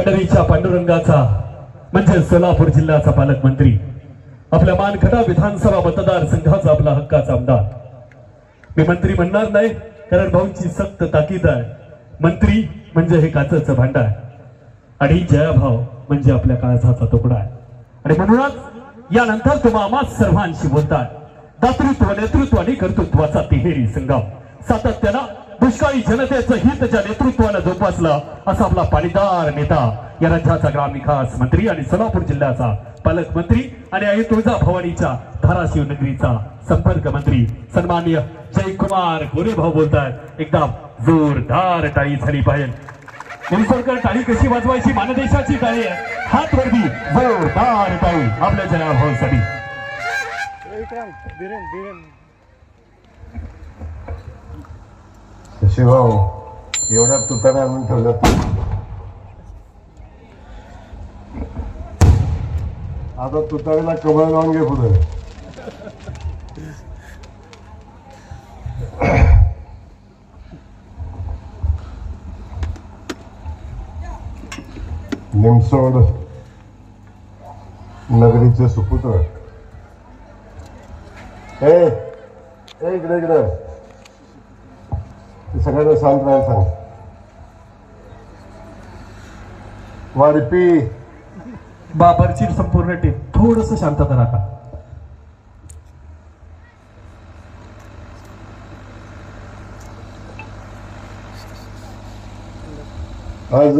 पंढरीच्या पांडुरंगाचा म्हणजे सोलापूर जिल्ह्याचा पालकमंत्री. आपल्या मानखडा विधानसभा मतदारसंघाचा आपला हक्काचा आमदार. मी मंत्री म्हणणार नाही कारण भाऊंची सक्त ताकीद आहे. मंत्री म्हणजे हे काचचं भांड आहे. आणि जयाभाव म्हणजे आपल्या काळजाचा तुकडा आहे. आणि म्हणूनच यानंतर तुम्हा आम्हा सर्वांशी बोलताय. दातृत्व नेतृत्व आणि कर्तृत्वाचा तिहेरी संगम. सातत्यानं दुष्काळी जनतेचं हित ज्या नेतृत्वानं जोपासलं असा आपला पाणीदार नेता. या राज्याचा ग्रामविकास मंत्री आणि सोलापूर जिल्ह्याचा पालकमंत्री आणि आई तुळजा भवानीच्या धाराशिव नगरीचा संपर्क मंत्री. सन्मान्य जयकुमार गोरेभाऊ बोलतात जोरदार टाळी झाली पाहिजे. निमसोडकर टाळी कशी वाजवायची? मानदेशाची टाळी. आहे हात वरती जोरदार टाळी. आपल्या जया भाऊसाठी. शिवाओ हो. एवढा एवढ्या तुतारा आणून ठेवलं आता तुतारीला कमळ लावून घे पुढे. निमसोड नगरीचे सुपुत्र. ए ए, इकडे इकडे. सगळ्यांना शांत राहायला सांग. वाढपी बाबरची संपूर्ण टीम थोडस शांतता राखा आज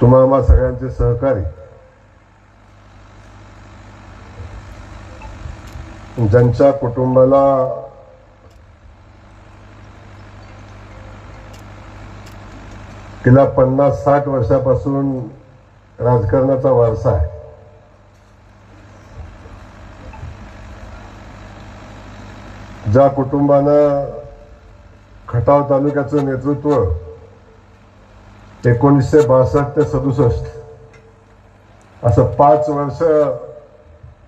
तुम्हा सगळ्यांचे सहकारी ज्यांच्या कुटुंबाला तिला पन्नास साठ वर्षापासून राजकारणाचा वारसा आहे. ज्या कुटुंबानं खटाव तालुक्याचं नेतृत्व एकोणीसशे बासष्ट ते सदुसष्ट असं पाच वर्ष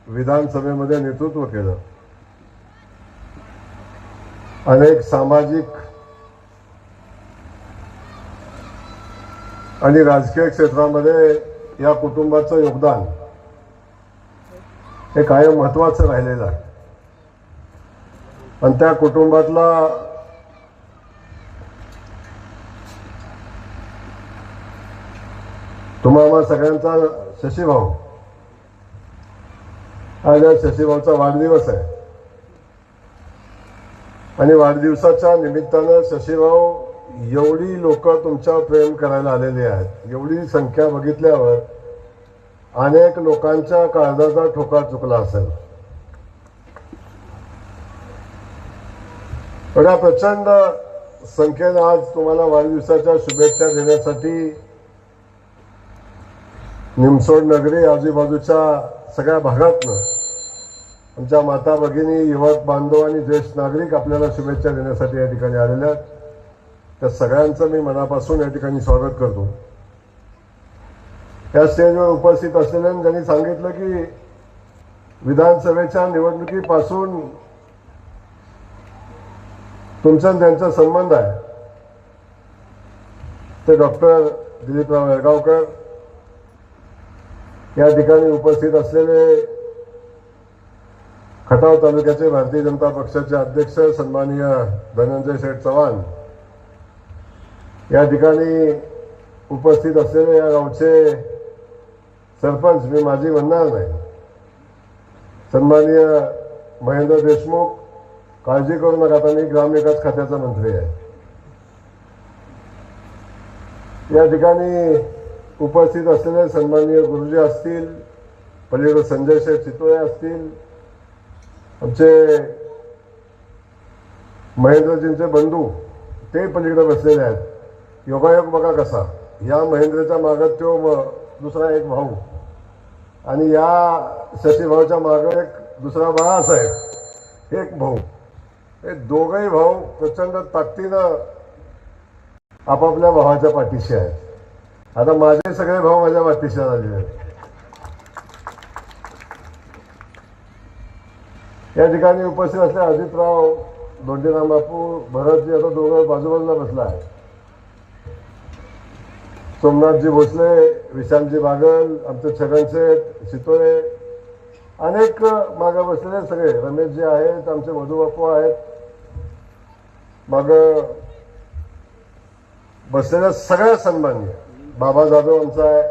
विधानसभेमध्ये नेतृत्व केलं. अनेक सामाजिक आणि राजकीय क्षेत्रामध्ये या कुटुंबाचं योगदान हे कायम महत्वाचं राहिलेलं आहे. आणि त्या कुटुंबातला तुम्हा आम्हा सगळ्यांचा शशीभाऊ आज या शशीभाऊचा वाढदिवस आहे. आणि वाढदिवसाच्या निमित्तानं शशीभाऊ एवढी लोक तुमच्यावर प्रेम करायला आलेली आहेत. एवढी संख्या बघितल्यावर अनेक लोकांच्या काळजाचा ठोका चुकला असेल. एवढ्या प्रचंड संख्येनं आज तुम्हाला वाढदिवसाच्या शुभेच्छा देण्यासाठी निमसोड नगरी आजूबाजूच्या सगळ्या भागातनं आमच्या माता भगिनी युवक बांधव आणि ज्येष्ठ नागरिक आपल्याला शुभेच्छा देण्यासाठी या ठिकाणी आलेल्या आहेत. त्या सगळ्यांचं मी मनापासून या ठिकाणी स्वागत करतो. या स्टेजवर उपस्थित असलेल्या ज्यांनी सांगितलं की विधानसभेच्या निवडणुकीपासून तुमचा त्यांचा संबंध आहे. ते डॉक्टर दिलीपराव येळगावकर या ठिकाणी उपस्थित असलेले खटाव तालुक्याचे भारतीय जनता पक्षाचे अध्यक्ष सन्माननीय धनंजय शेठ चव्हाण. या ठिकाणी उपस्थित असलेले या गावचे सरपंच मी माझी म्हणणार नाही. सन्माननीय महेंद्र देशमुख काळजी करू नका आता मी ग्रामविकास खात्याचा मंत्री आहे. या ठिकाणी उपस्थित असलेले सन्माननीय गुरुजी असतील पलीकडे संजय शेठ चितोळे असतील आमचे महेंद्रजींचे बंधू ते पलीकडे बसलेले आहेत. योगायोग बघा कसा. या महेंद्रच्या मागं तो दुसरा एक भाऊ. आणि या शशीभाऊच्या मागं एक दुसरा बाळासाहेब. एक भाऊ. हे दोघही भाऊ प्रचंड ताकदीनं आपापल्या भावाच्या पाठीशी आहेत. आता माझे सगळे भाऊ माझ्या पाठीशी आलेले आहेत. या ठिकाणी उपस्थित असलेले अजितराव दोंडीराम बापू भरतजी आता दोघं बाजूबाजूला बसला आहे. सोमनाथजी भोसले विशालजी बागल आमचे छगन शेठ शितोळे अनेक मागं बसलेले सगळे. रमेशजी आहेत आमचे मधुबापू आहेत. मग बसलेल्या सगळ्या सन्मान्य बाबा जाधव आमचा आहे.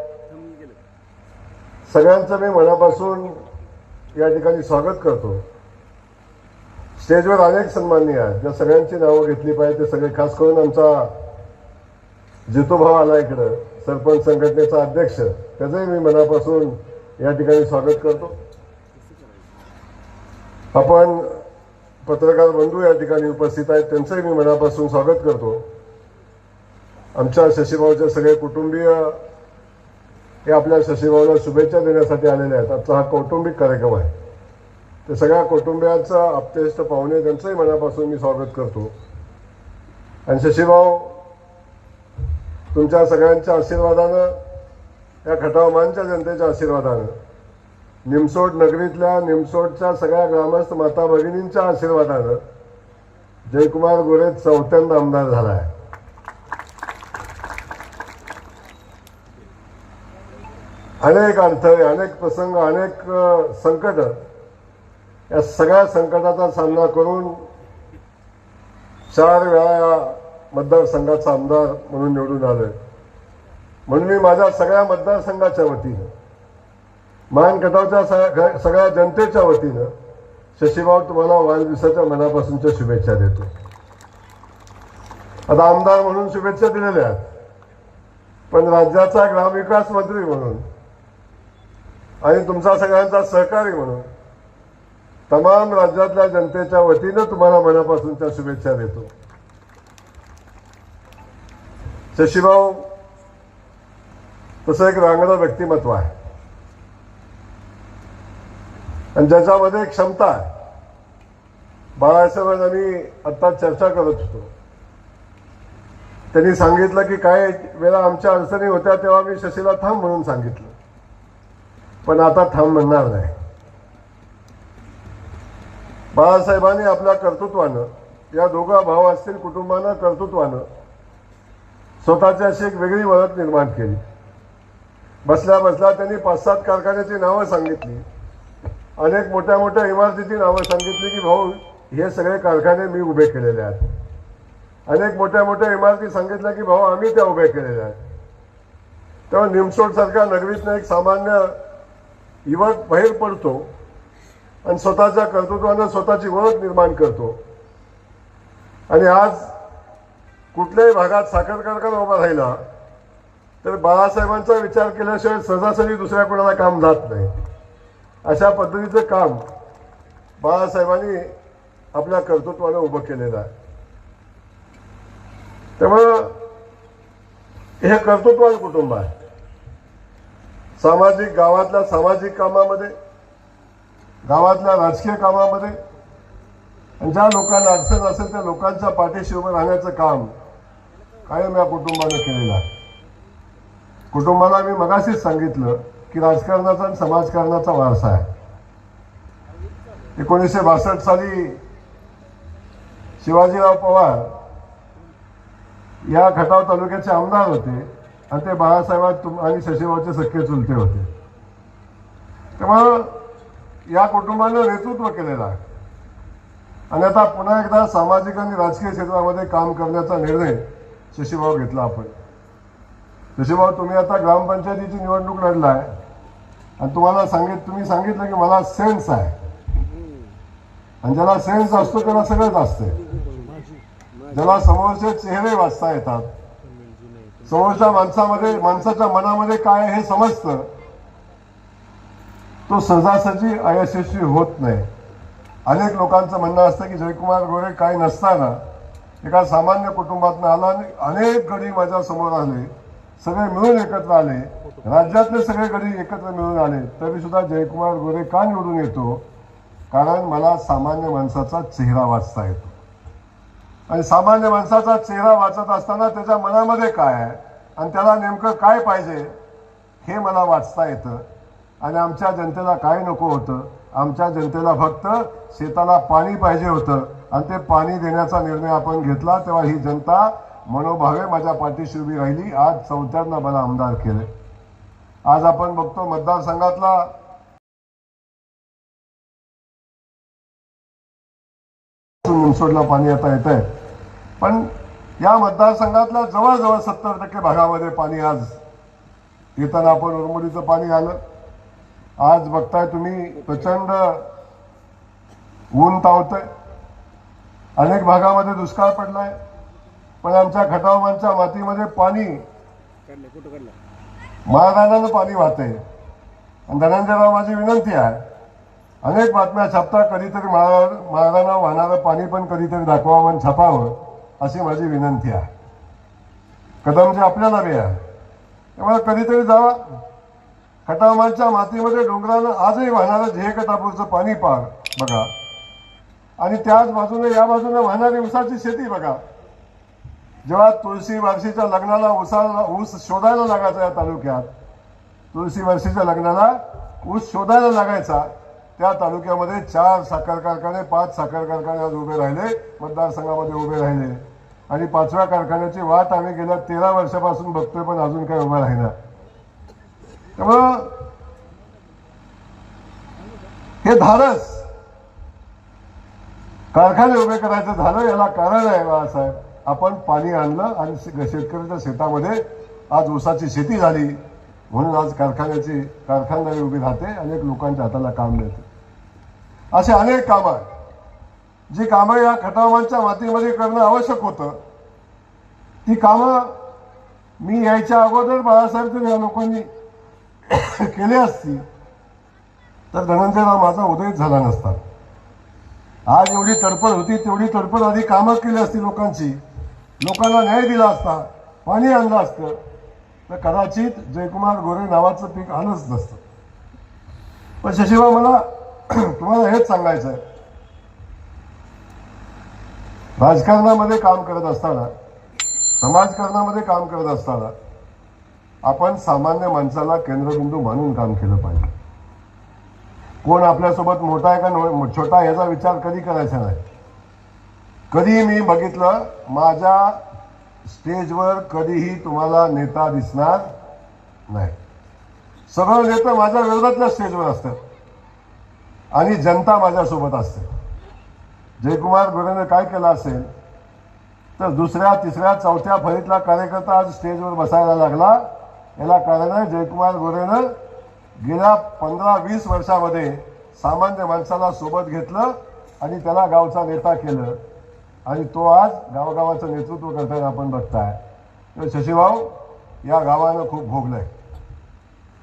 सगळ्यांचं मी मनापासून या ठिकाणी स्वागत करतो. स्टेजवर अनेक सन्माननीय आहेत. ज्या सगळ्यांची नावं घेतली पाहिजे ते सगळे खास करून आमचा जितूभाव आला इकडं सरपंच संघटनेचा अध्यक्ष त्याचंही मी मनापासून या ठिकाणी स्वागत करतो. आपण पत्रकार बंधू या ठिकाणी उपस्थित आहेत त्यांचंही मी मनापासून स्वागत करतो. आमच्या शशीभाऊचे सगळे कुटुंबीय हे आपल्या शशीभाऊला शुभेच्छा देण्यासाठी आलेले आहेत. आजचा हा कौटुंबिक कार्यक्रम आहे. ते सगळ्या कुटुंबियांचा आपतेष्ट पाहुणे त्यांचंही मनापासून मी स्वागत करतो. आणि शशीभाऊ तुमच्या सगळ्यांच्या आशीर्वादानं या खटावमानच्या जनतेच्या आशीर्वादानं निमसोड नगरीतल्या निमसोडच्या सगळ्या ग्रामस्थ माता भगिनींच्या आशीर्वादानं जयकुमार गोरे चौथ्यांदा आमदार झाला आहे अनेक अडथळे अनेक प्रसंग अनेक संकट या सगळ्या संकटाचा सामना करून चार वेळा या मतदारसंघाचा आमदार म्हणून निवडून आलोय. म्हणून मी माझ्या सगळ्या मतदारसंघाच्या वतीनं मान कटावच्या सगळ्या सगळ्या जनतेच्या वतीनं शशीभाऊ तुम्हाला वाढदिवसाच्या मनापासूनच्या शुभेच्छा देतो. आता आमदार म्हणून शुभेच्छा दिलेल्या आहेत. पण राज्याचा ग्रामविकास मंत्री म्हणून आणि तुमचा सगळ्यांचा सहकारी म्हणून तमाम राज्यातल्या जनतेच्या वतीनं तुम्हाला मनापासूनच्या शुभेच्छा देतो. शशीभाऊ तसं एक रांगडं व्यक्तिमत्व आहे. आणि ज्याच्यामध्ये क्षमता आहे. बाळासाहेबांना मी आत्ता चर्चा करत होतो. त्यांनी सांगितलं की काय वेळा आमच्या अडचणी होत्या तेव्हा मी शशीला थांब म्हणून सांगितलं. पण आता थांब म्हणणार नाही. बाळासाहेबांनी आपल्या कर्तृत्वानं या दोघा भाऊ असतील कुटुंबानं कर्तृत्वानं स्वतःची अशी एक वेगळी ओळख निर्माण केली. बसल्या बसल्या त्यांनी पाच सात कारखान्याची नावं सांगितली. अनेक मोठ्या मोठ्या इमारतीची नावं सांगितली की भाऊ हे सगळे कारखाने मी उभे केलेले आहेत. अनेक मोठ्या मोठ्या इमारती सांगितल्या की भाऊ आम्ही त्या उभ्या केलेल्या आहेत. तेव्हा निमसोड सारख्या नगरीतनं एक सामान्य युवक बाहेर पडतो. आणि स्वतःच्या कर्तृत्वानं स्वतःची ओळख निर्माण करतो. आणि आज कुठल्याही भागात साखर कारखाना उभा राहिला तर बाळासाहेबांचा विचार केल्याशिवाय सहजासहजी दुसऱ्या कोणाला काम जात नाही. अशा पद्धतीचं काम बाळासाहेबांनी आपल्या कर्तृत्वानं उभं केलेलं आहे. त्यामुळं हे कर्तृत्वान कुटुंब आहे. सामाजिक गावातल्या सामाजिक कामामध्ये गावातल्या राजकीय कामामध्ये. आणि ज्या लोकांना अडचण असेल त्या लोकांच्या पाठीशी उभं राहण्याचं काम कायम या कुटुंबानं केलेलं आहे. कुटुंबाला मी मगाशीच सांगितलं की राजकारणाचा आणि समाजकारणाचा वारसा आहे. एकोणीसशे बासष्ट साली शिवाजीराव पवार या खटाव तालुक्याचे आमदार होते आणि ते बाळासाहेब आणि शशीभाऊचे सख्खे चुलते होते. त्यामुळं या कुटुंबानं नेतृत्व केलेलं आहे. आणि आता पुन्हा एकदा सामाजिक आणि राजकीय क्षेत्रामध्ये काम करण्याचा निर्णय शशीभाऊ घेतला आपण. शशीभाऊ तुम्ही आता ग्रामपंचायतीची निवडणूक लढलाय आणि तुम्हाला सांगित तुम्ही सांगितलं की मला सेन्स आहे. आणि ज्याला सेन्स असतो त्याला सगळंच असते ज्याला समोरचे चेहरे वाचता येतात. समोरच्या माणसामध्ये माणसाच्या मनामध्ये काय हे समजतं. तो सहजासहजी अयशस्वी होत नाही. अनेक लोकांचं म्हणणं असतं की जयकुमार गोरे काय नसताना एका सामान्य कुटुंबातून आला आणि अनेक गडी माझ्यासमोर आले. सगळे मिळून एकत्र आले. राज्यातले सगळे गडी एकत्र मिळून आले. तरी सुद्धा जयकुमार गोरे का निवडून येतो? कारण मला सामान्य माणसाचा चेहरा वाचता येतो. आणि सामान्य माणसाचा चेहरा वाचत असताना त्याच्या मनामध्ये काय आहे? आणि त्याला नेमकं काय पाहिजे? हे मला वाचता येतं. आणि आमच्या जनतेला काय नको होतं? आमच्या जनतेला फक्त शेताला पाणी पाहिजे होतं. आणि ते पाणी देण्याचा निर्णय आपण घेतला तेव्हा ही जनता मनोभावे माझ्या पाठीशी उभी राहिली. आज चौथ्यांदा मला आमदार केले. आज आपण बघतो मतदारसंघातला मुनसोडला पाणी आता येत आहे पण या मतदारसंघातल्या जवळजवळ सत्तर टक्के भागामध्ये पाणी आज येताना आपण उरमुडीचं पाणी आलं. आज बघताय तुम्ही प्रचंड ऊन तावतंय. अनेक भागामध्ये दुष्काळ पडलाय पण आमच्या खटावमांच्या मातीमध्ये पाणी महाराजांना पाणी वाहते आणि धनंजयराव माझी विनंती आहे अनेक बातम्या छापता कधीतरी महाराज महाराजांना वाहणारं पाणी पण कधीतरी दाखवावं आणि छापावं अशी माझी विनंती आहे. कदमजी आपल्याला बी आहे. त्यामुळे कधीतरी जावा. खटामांच्या मातीमध्ये डोंगरानं आजही वाहणारं झेकटापूरचं पाणी पार बघा. आणि त्याच बाजूने या बाजूने वाहणारी ऊसाची शेती बघा. जेव्हा तुळशी वारशीच्या लग्नाला ऊसाला ऊस शोधायला लागायचा या तालुक्यात तुळशी वारशीच्या लग्नाला ऊस शोधायला लागायचा त्या तालुक्यामध्ये चार साखर कारखाने पाच साखर कारखाने आज उभे राहिले मतदारसंघामध्ये उभे राहिले. आणि पाचव्या कारखान्याची वाट आम्ही गेल्या तेरा वर्षापासून बघतोय पण अजून काही उभा राहिला. त्यामुळं हे धाडस. कारखाने उभे करायचं झालं याला कारण आहे बाळासाहेब. आपण पाणी आणलं आणि शेतकऱ्याच्या शेतामध्ये आज ऊसाची शेती झाली. म्हणून आज कारखान्याची कारखानदारी उभी राहते अनेक लोकांच्या हाताला काम मिळते. असे अनेक कामं आहेत. जी कामं या खटावांच्या मातीमध्ये करणं आवश्यक होतं. ती कामं मी यायच्या अगोदर बाळासाहेब या लोकांनी केले असती तर धनंजयला माझा उदयच झाला नसता. आज एवढी तडफड होती तेवढी तडफड आधी कामं केली असती लोकांची. लोकांना न्याय दिला असता पाणी आणलं असतं तर कदाचित जयकुमार गोरे नावाचं पीक आलंच नसतं. पण शशिबा मला तुम्हाला हेच सांगायचं आहे. राजकारणामध्ये काम करत असताना समाजकारणामध्ये काम करत असताना आपण सामान्य माणसाला केंद्रबिंदू मानून काम केलं पाहिजे. कोण आपल्यासोबत मोठा आहे का नो- छोटा आहे याचा विचार कधी करायचा नाही. कधी मी बघितलं माझ्या स्टेजवर कधीही तुम्हाला नेता दिसणार नाही. सगळं नेतं माझ्या विरोधातल्या स्टेजवर असतात. आणि जनता माझ्यासोबत असते. जयकुमार गोरेने काय केलं असेल तर दुसऱ्या तिसऱ्या चौथ्या फळीतला कार्यकर्ता आज स्टेजवर बसायला लागला. याला कारण आहे जयकुमार गोरेनं गेल्या पंधरा वीस वर्षामध्ये सामान्य माणसाला सोबत घेतलं आणि त्याला गावचा नेता केलं. आणि तो आज गावागावाचं नेतृत्व करताना आपण बघताय. तर शशीभाऊ या गावानं खूप भोगलंय.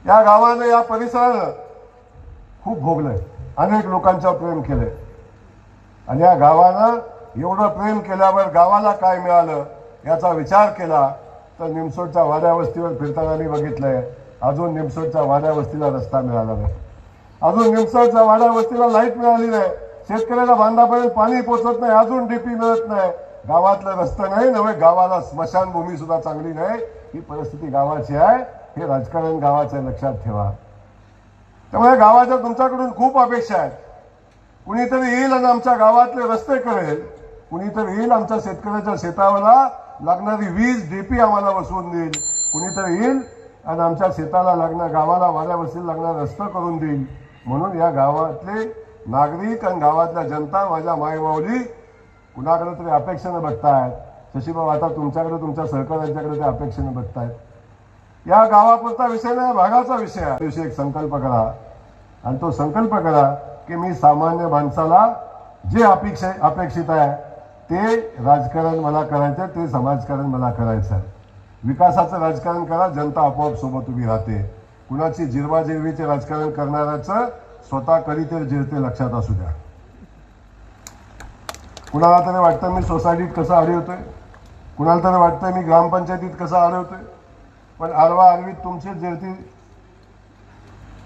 या गावानं या परिसरानं खूप भोगलंय. अनेक लोकांच्या प्रेम केलंय. आणि या गावानं एवढं प्रेम केल्यावर गावाला काय मिळालं याचा विचार केला तर निमसोडच्या वाड्या वस्तीवर फिरताना मी बघितलंय. अजून निमसोडच्या वाड्या वस्तीला रस्ता मिळाला नाही. अजून निमसोडच्या वाड्या वस्तीला लाइट मिळाली नाही. शेतकऱ्याला बांधापर्यंत पाणी पोचत नाही अजून डीपी मिळत नाही. गावातलं रस्ता नाही नव्हे गावाला स्मशानभूमी सुद्धा चांगली नाही. ही परिस्थिती गावाची आहे. हे राजकारण गावाचं लक्षात ठेवा. त्यामुळे गावाच्या तुमच्याकडून खूप अपेक्षा आहेत. कुणीतरी येईल आणि आमच्या गावातले रस्ते करेल. कुणीतरी येईल आमच्या शेतकऱ्याच्या शेतावरला लागणारी वीज डीपी आम्हाला बसवून देईल. कुणीतरी येईल आणि आमच्या शेताला लागणार गावाला वाऱ्या वस्तीला लागणार रस्ता करून देईल. म्हणून या गावातले नागरिक आणि गावातल्या जनता माझ्या मायमाऊली कुणाकडे तरी अपेक्षेनं बघतायत. शशीभाऊ आता तुमच्याकडे तुमच्या सहकार्यांच्याकडे ते अपेक्षेनं बघतायत. या गावापुरता विषय नाही भागाचा विषय आहे. एक संकल्प करा. आणि तो संकल्प करा की मी सामान्य माणसाला जे अपेक्षा अपेक्षित आहे ते राजकारण मला करायचं आहे ते समाजकारण मला करायचं आहे विकासाचं राजकारण करा जनता आपोआप सोबत उभी राहते. कुणाची जिरवाजिरवीचे राजकारण करणाऱ्याचं स्वतः कधी तरी जिरते लक्षात असू द्या. कुणाला तरी वाटतं मी सोसायटीत कसं अडवतोय कुणाला तरी वाटतं मी ग्रामपंचायतीत कसं अडवतोय पण आरवा आडवीत तुमचीच जिरती.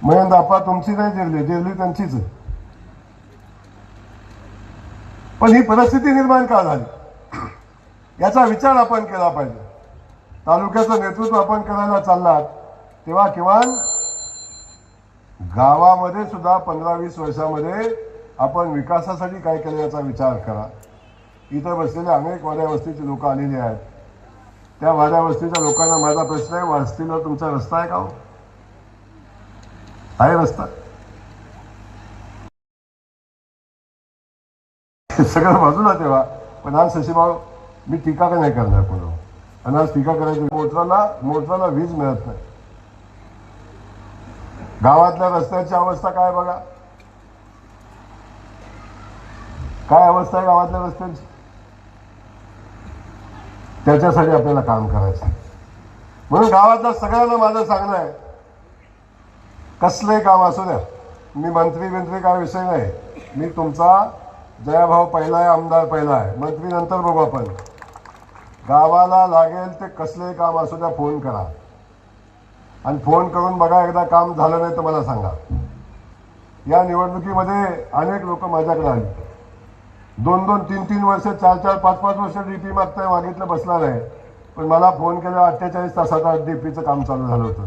मयंद आप्पा तुमची नाही जिरली जिरली त्यांचीच आहे. पण ही परिस्थिती निर्माण का झाली? याचा विचार आपण केला पाहिजे. तालुक्याचं नेतृत्व आपण करायला चाललात तेव्हा किमान गावामध्ये सुद्धा पंधरा वीस वर्षामध्ये आपण विकासासाठी काय केलं याचा विचार करा. इथं बसलेले अनेक वाड्या वस्तीची लोक आलेली आहेत. त्या वाड्या वस्तीच्या लोकांना माझा प्रश्न आहे वस्तीला तुमचा रस्ता आहे का हो? आहे रस्ता. सगळं बाजूला तेव्हा पण आज शशीभाऊ मी टीका का नाही करणार कोणावर? आणि आज टीका करायची मोटराला मोटराला वीज मिळत नाही. गावातल्या रस्त्याची अवस्था काय बघा? काय अवस्था आहे गावातल्या रस्त्यांची? त्याच्यासाठी आपल्याला काम करायचं म्हणून गावातल्या सगळ्यांना माझं सांगणं आहे कसलंही काम असू द्या मी मंत्री बिंत्री काय विषय नाही. मी तुमचा जयाभाऊ पहिला आहे आमदार पहिला आहे. मंत्री नंतर बघू आपण. गावाला लागेल ते कसले काम असू द्या फोन करा. आणि फोन करून बघा एकदा काम झालं नाही तर मला सांगा. या निवडणुकीमध्ये अनेक लोक माझ्याकडे आली. दोन दोन तीन तीन वर्ष चार चार पाच पाच वर्ष डी पी मागताय मागितलं बसला नाही पण मला फोन केला अठ्ठेचाळीस तासात डी पीचं काम चालू झालं होतं.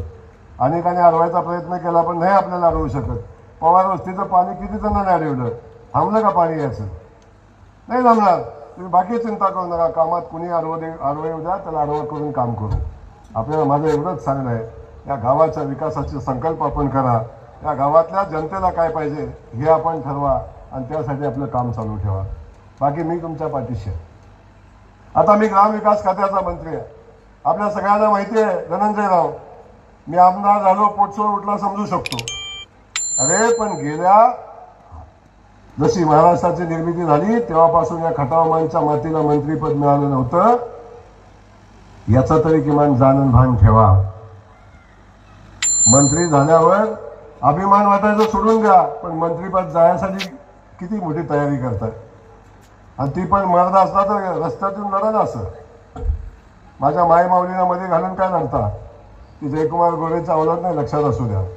अनेकांनी अडवायचा प्रयत्न केला पण नाही आपल्याला अडवू शकत. पवार वस्तीचं पाणी किती जणांना अडवलं? थांबलं का पाणी याचं नाही थांबणार तुम्ही बाकी चिंता करू नका. कामात कुणी अडवं दे अडवं येऊ द्या त्याला अडवं करून काम करू. आपल्याला माझं एवढंच सांगणं आहे. या गावाच्या विकासाचे संकल्प आपण करा. या गावातल्या जनतेला काय पाहिजे हे आपण ठरवा आणि त्यासाठी आपलं काम चालू ठेवा. बाकी मी तुमच्या पाठीशी आहे. आता मी ग्रामविकास खात्याचा मंत्री आहे. आपल्या सगळ्यांना माहिती आहे धनंजय राव मी आमदार झालो पोटसोर उठला समजू शकतो. अरे पण गेल्या जशी महाराष्ट्राची निर्मिती झाली तेव्हापासून या खटावमांच्या मातीला मंत्रीपद मिळालं नव्हतं. याचा तरी किमान जाणून भान ठेवा. मंत्री झाल्यावर अभिमान वाटायचं सोडून द्या पण मंत्रीपद जाण्यासाठी किती मोठी तयारी करताय? आणि ती पण मर्द असला तर रस्त्यातून लढा असं. माझ्या माय माऊलीला मध्ये घालून काय लढता की जयकुमार गोरेचा अवलट नाही लक्षात असू द्या.